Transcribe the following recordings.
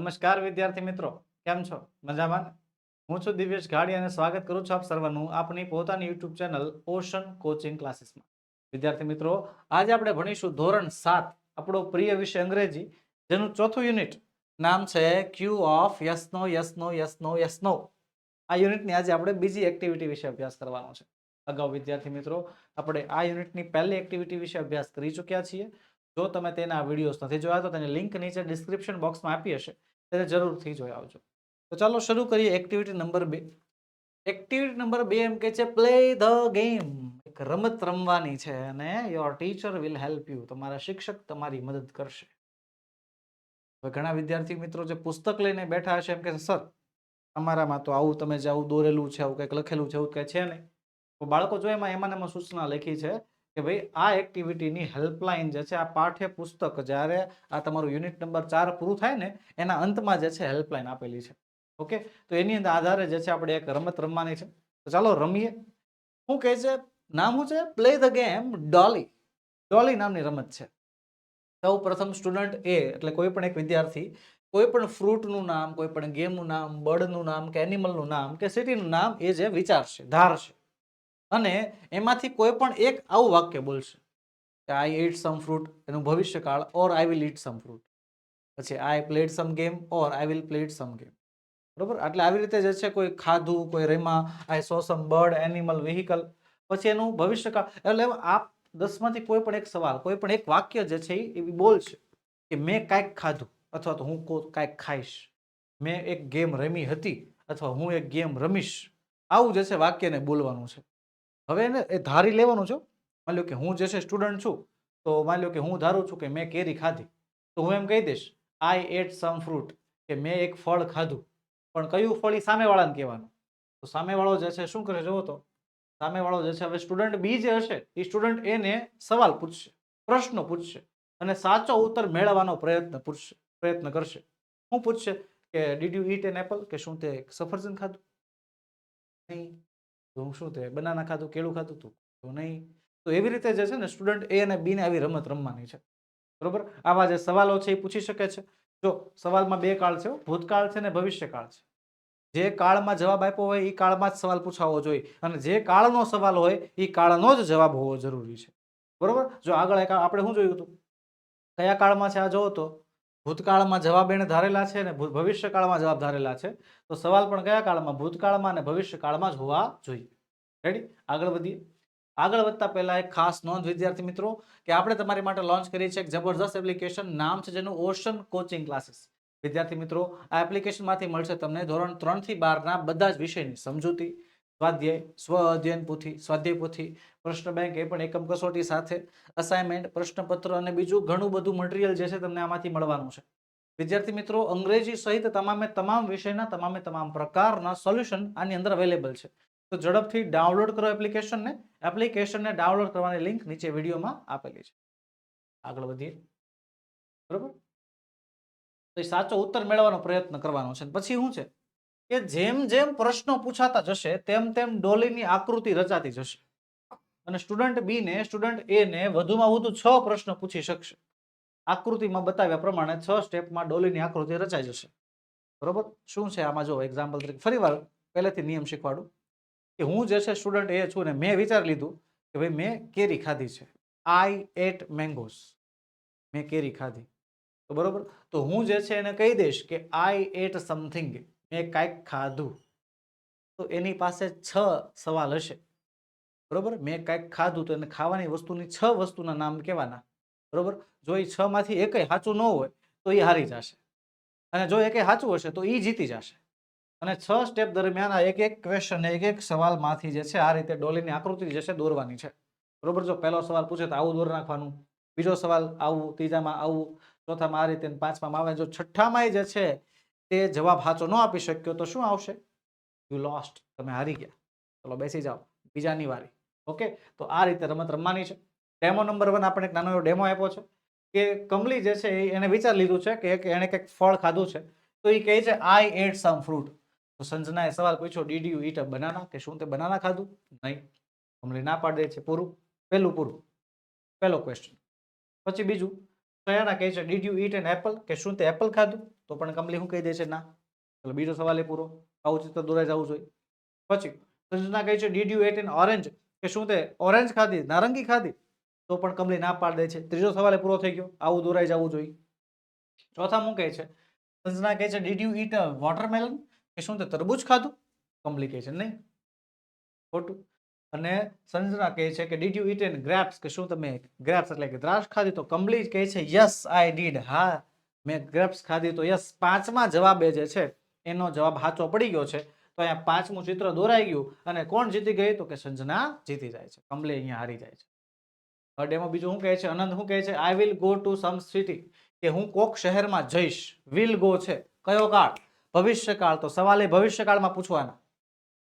નમસ્કાર વિદ્યાર્થી મિત્રો, કેમ છો? મજામાં? હું છું દિવ્યેશ ઘાડી અને સ્વાગત કરું છું આપ સર્વનું આપની પોતાની યુટ્યુબ ચેનલ ઓશન કોચિંગ ક્લાસીસમાં. વિદ્યાર્થી મિત્રો, આજે આપણે ભણીશું ધોરણ સાત, આપણો પ્રિય વિષય અંગ્રેજી, જેનું ચોથું યુનિટ નામ છે ક્યુ ઓફ યસનો યસનો યસનો યસનો. આ યુનિટની આજે આપણે બીજી એક્ટિવિટી વિશે અભ્યાસ કરવાનો છે. અગાઉ વિદ્યાર્થી મિત્રો, આપણે આ યુનિટની પહેલી એક્ટિવિટી વિશે અભ્યાસ કરી ચૂક્યા છીએ. જો તમે તેના વિડીયોઝ નથી જોયા તો તેની લિંક નીચે ડિસ્ક્રિપ્શન બોક્સમાં આપી હશે. તેને જરૂરથી જોઈ આવજો. તો ચાલો શરૂ કરીએ એક્ટિવિટી નંબર બે. એક્ટિવિટી નંબર બે એમ કે છે પ્લે ધ ગેમ એક રમત રમવાની છે અને your teacher will help you તમારા શિક્ષક તમારી મદદ કરશે. ઘણા વિદ્યાર્થી મિત્રો જે પુસ્તક લઈને બેઠા હશે એમ કે સર અમારામાં તો આવું તમે જે આવું દોરેલું છે, આવું કંઈક લખેલું છે, એવું કંઈ છે નહીં. તો બાળકો જો એમાં એમાં એમાં સૂચના લખી છે કે ભાઈ આ એક્ટિવિટીની હેલ્પલાઇન જે છે, આ પાઠ્ય પુસ્તક જ્યારે આ તમારું યુનિટ નંબર ચાર પૂરું થાય ને, એના અંતમાં જે છે હેલ્પલાઇન આપેલી છે. ઓકે તો એની અંદર આધારે જે છે, આપણે એક રમત રમવાની છે. તો ચાલો રમીએ. શું કહે છે? નામ શું છે? Play the game Dolly Dolly નામની રમત છે. સૌ પ્રથમ સ્ટુડન્ટ એ, એટલે કોઈ પણ એક વિદ્યાર્થી, કોઈ પણ ફ્રૂટનું નામ, કોઈ પણ ગેમનું નામ બર્ડનું નામ, કે એનિમલનું નામ, કે સિટીનું નામ, એ જે વિચારશે, ધારશે. અને એમાંથી કોઈ પણ એક આવું વાક્ય બોલશે કે આઈ એટ સમ ફ્રૂટ એનું ભવિષ્યકાળ or I will eat some fruit પછી I played some game or I will played some game બરોબર? એટલે આવી રીતે જે છે કોઈ ખાધું, કોઈ રેમા I saw some bird animal vehicle પછી એનું ભવિષ્યકાળ, એટલે આપ દસમાંથી કોઈ પણ એક સવાલ, કોઈ પણ એક વાક્ય જે છે એ એવી બોલશે કે મેં કાંઈક ખાધું અથવા તો હું કાંઈક ખાઈશ. મેં એક ગેમ રમી હતી અથવા હું એક ગેમ રમીશ. આવું જે છે વાક્યને બોલવાનું છે. હવે એને, એ ધારી લેવાનું છે માની લો કે હું જે છે સ્ટુડન્ટ છું, તો માની લો કે હું ધારું છું કે મેં કેરી ખાધી. તો હું એમ કહી દઈશ આઈ એટ સમ ફ્રૂટ કે મેં એક ફળ ખાધું. પણ કયું ફળ એ સામેવાળાને કહેવાનું? તો સામેવાળો જે છે શું કરે જુઓ તો? સામેવાળો જે છે, હવે સ્ટુડન્ટ બી જે હશે એ સ્ટુડન્ટ એને સવાલ પૂછશે, પ્રશ્નો પૂછશે અને સાચો ઉત્તર મેળવવાનો પ્રયત્ન પૂછશે, પ્રયત્ન કરશે. શું પૂછશે કે did you eat an apple કે શું તે સફરજન ખાધું? નહીં. તો શું તે બનાના ખાધું, કેળું ખાધું તું તો નહીં. તો એવી રીતે જે છે ને સ્ટુડન્ટ એ અને બી ને આવી રમત રમવાની છે. બરોબર? આવા જે સવાલો છે એ પૂછી શકે છે. જો સવાલમાં બે કાળ છે ભૂતકાળ છે ને ભવિષ્યકાળ છે. જે કાળમાં જવાબ આપ્યો હોય એ કાળમાં જ સવાલ પૂછાવો જોઈએ. અને જે કાળનો સવાલ હોય એ કાળનો જ જવાબ હોવો જરૂરી છે. બરોબર? જો આગળ એક આપણે શું જોયું હતું? કયા કાળમાં છે? આ જોવો તો. ભૂતકાળમાં જવાબ એને ધારેલા છે અને ભવિષ્યકાળમાં જવાબ ધારેલા છે. તો સવાલ પણ કયા કાળમાં? ભૂતકાળમાં અને ભવિષ્યકાળમાં જ હોવા જોઈએ. રેડી આગળ વધીએ. આગળ વધતા પહેલા એક ખાસ નોંધ, વિદ્યાર્થી મિત્રો, કે આપણે તમારી માટે લોન્ચ કરી છે એક જબરદસ્ત એપ્લિકેશન નામ છે જેનું ઓશન કોચિંગ ક્લાસીસ વિદ્યાર્થી મિત્રો, આ એપ્લિકેશનમાંથી મળશે તમને ધોરણ ત્રણથી બારના બધા જ વિષયની સમજૂતી. સ્વાધ્યાય સ્વ અધ્યયન પોથી, સ્વાધ્યાય પોથી, પ્રશ્ન બેંક એ પણ એકમ કસોટી સાથે અસાઇનમેન્ટ પ્રશ્નપત્ર અને બીજું ઘણું બધું મટીરિયલ જે છે તમને આમાંથી મળવાનું છે. વિદ્યાર્થી મિત્રો, અંગ્રેજી સહિત તમામે તમામ વિષયના તમામે તમામ પ્રકારના સોલ્યુશન આની અંદર અવેલેબલ છે. તો ઝડપથી ડાઉનલોડ કરો એપ્લિકેશનને એપ્લિકેશનને ડાઉનલોડ કરવાની લિંક નીચે વિડીયોમાં આપેલી છે. આગળ વધીએ. બરોબર? તો સાચો ઉત્તર મેળવવાનો પ્રયત્ન કરવાનો છે. પછી શું છે? કે જેમ જેમ પ્રશ્નો પૂછાતા જશે, તેમ તેમ ડોલીની આકૃતિ રચાતી જશે. અને સ્ટુડન્ટ બી ને સ્ટુડન્ટ એ ને વધુમાં વધુ છ પ્રશ્ન પૂછી શકશે. આકૃતિમાં બતાવ્યા પ્રમાણે છ સ્ટેપમાં ડોલીની આકૃતિ રચાઈ જશે. બરોબર? શું છે આમાં જો એક્ઝામ્પલ તરીકે? ફરી વાર પહેલેથી નિયમ શીખવાડું કે હું જે છે સ્ટુડન્ટ એ છું ને મેં વિચાર લીધું કે ભાઈ મેં કેરી ખાધી છે. આઈ એટ મેંગોસ મેં કેરી ખાધી. તો બરોબર? તો હું જે છે એને કહી દઈશ કે આઈ એટ સમથિંગ મેં કાંઈક ખાધું. તો એની પાસે છ સવાલ હશે. બરોબર? મેં કાંઈક ખાધું તો એને ખાવાની વસ્તુની છ વસ્તુના નામ કહેવાના. બરોબર? જો એ છ માંથી એકેય સાચું ન હોય, તો એ હારી જશે. અને જો એકે સાચું હશે, તો એ જીતી જશે. અને છ સ્ટેપ દરમિયાન આ એક એક ક્વેશ્ચન એક એક સવાલમાંથી જે છે, આ રીતે ડોલીની આકૃતિ જે છે, દોરવાની છે. બરોબર? જો પહેલો સવાલ પૂછે તો આવું દોર નાખવાનું. બીજો સવાલ આવું, ત્રીજામાં આવું, ચોથામાં આ રીતે પાંચમાં આવે. જો છઠ્ઠામાં જે છે તે જવાબ સાચો ન આપી શક્યો તો શું આવશે? યુ લોસ્ટ તમે હારી ગયા. ચલો બેસી જાઓ. બીજાની વારી. ઓકે? તો આ રીતે રમત રમવાની છે. ડેમો નંબર વન આપણે એક નાનો એવો ડેમો આપ્યો છે કે કમલી જે છે એને વિચાર લીધું છે કે એણે કંઈક ફળ ખાધું છે. તો એ કહે છે આઈ એટ સમ ફ્રૂટ તો સંજનાએ સવાલ પૂછ્યો did you eat a banana કે શું તે બનાના ખાધું? નહીં. કમલી ના પાડી દે છે પૂરું. પહેલું પૂરું. પહેલો ક્વેશ્ચન પછી બીજું. સયાના કહે છે did you eat an apple કે શું તે એપલ ખાધું? તો પણ કમલી શું કહી દે છે? ના. એટલે બીજો સવાલ એ પૂરો. આવું ચિત્ર દોરાઈ જવું જોઈએ. પછી સંજના કહે છે did you ate an orange કે શું તે ઓરેન્જ ખાધી, નારંગી ખાધી? તો પણ કમલી ના પાડી દે છે. ત્રીજો સવાલ પૂરો થઈ ગયો. આવું દોરાઈ જવું જોઈએ. ચોથા શું કહે છે? સંજના કહે છે ડીડ યુ ઈટ વોટરમેલન કે શું તે તરબૂચ ખાધું? કમલી કહે છે, નહીં. ખોટું. અને સંજના કહે છે કે did you eat an grapes કે શું તમે ગ્રેપ્સ એટલે કે દ્રાક્ષ ખાધી? તો કમલી કહે છે યસ આઈ ડીડ હા. મેં ગ્રેપ્સ ખાધી તો યસ, પાંચમા જવાબે જે છે, એનો જવાબ હાચો પડી ગયો છે. તો અહીંયા પાંચમું ચિત્ર દોરાઈ ગયું અને કોણ જીતી ગઈ? તો કે સંજના જીતી જાય છે. કમલે અહીંયા હારી જાય છે. ડેમો બીજું શું કહે છે? અનંત શું કહે છે? I will go to some city કે હું કોક શહેરમાં જઈશ. વિલ ગો છે. કયો કાળ? ભવિષ્યકાળ. તો સવાલ એ ભવિષ્યકાળમાં પૂછવાના.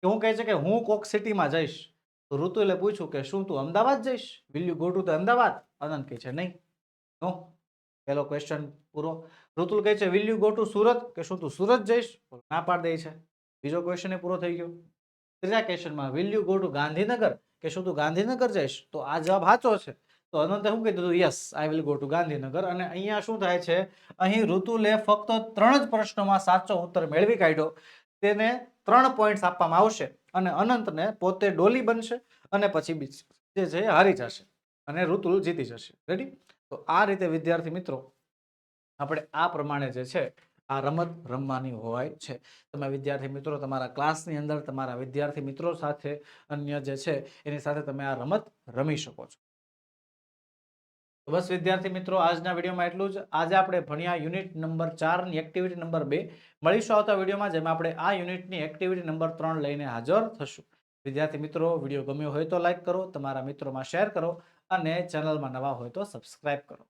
કે હું કહે છે કે હું કોક સિટીમાં જઈશ. તો ઋતુલે પૂછ્યું કે શું તું અમદાવાદ જઈશ? Will you go to the Ahmedabad? Anant કહે છે નહીં. નો પહેલો ક્વેશ્ચન પૂરો. ઋતુલ કહે છે will you go to Surat? કે શું તું સુરત જઈશ? ના પાડી દે છે. બીજો ક્વેશ્ચન એ પૂરો થઈ ગયો. ત્રીજા ક્વેશ્ચનમાં will you go to Gandhinagar? કે શું તું ગાંધીનગર જઈશ? તો આ જવાબ સાચો છે. તો અનંતે શું કહી દીધું? Yes I will go to Gandhinagar. અને અહીંયા શું થાય છે? અહીં ઋતુલે ફક્ત ત્રણ જ પ્રશ્નોમાં સાચો ઉત્તર મેળવી કાઢ્યો. તેને ત્રણ પોઈન્ટ્સ આપવામાં આવશે અને અનંતને પોતે ડોલી બનશે અને પછી જે છે હારી જશે અને ઋતુલ જીતી જશે. રેડી તો આ રીતે, વિદ્યાર્થી મિત્રો, આપણે આ પ્રમાણે જે છે, આ રમત રમવાની હોય છે. તમે વિદ્યાર્થી મિત્રો, તમારા ક્લાસની અંદર તમારા વિદ્યાર્થી મિત્રો સાથે અન્ય જે છે, એની સાથે તમે આ રમત રમી શકો છો. બસ વિદ્યાર્થી મિત્રો, આજના વિડીયોમાં એટલું જ. આજે આપણે ભણ્યા યુનિટ નંબર ચારની એક્ટિવિટી નંબર બે મળીશું આવતા વિડીયોમાં, જેમાં આપણે આ યુનિટની એક્ટિવિટી નંબર ત્રણ લઈને હાજર થશું. વિદ્યાર્થી મિત્રો, વીડિયો ગમ્યો હોય તો લાઈક કરો, તમારા મિત્રોમાં શેર કરો અને ચેનલમાં નવા હોય તો સબસ્ક્રાઇબ કરો.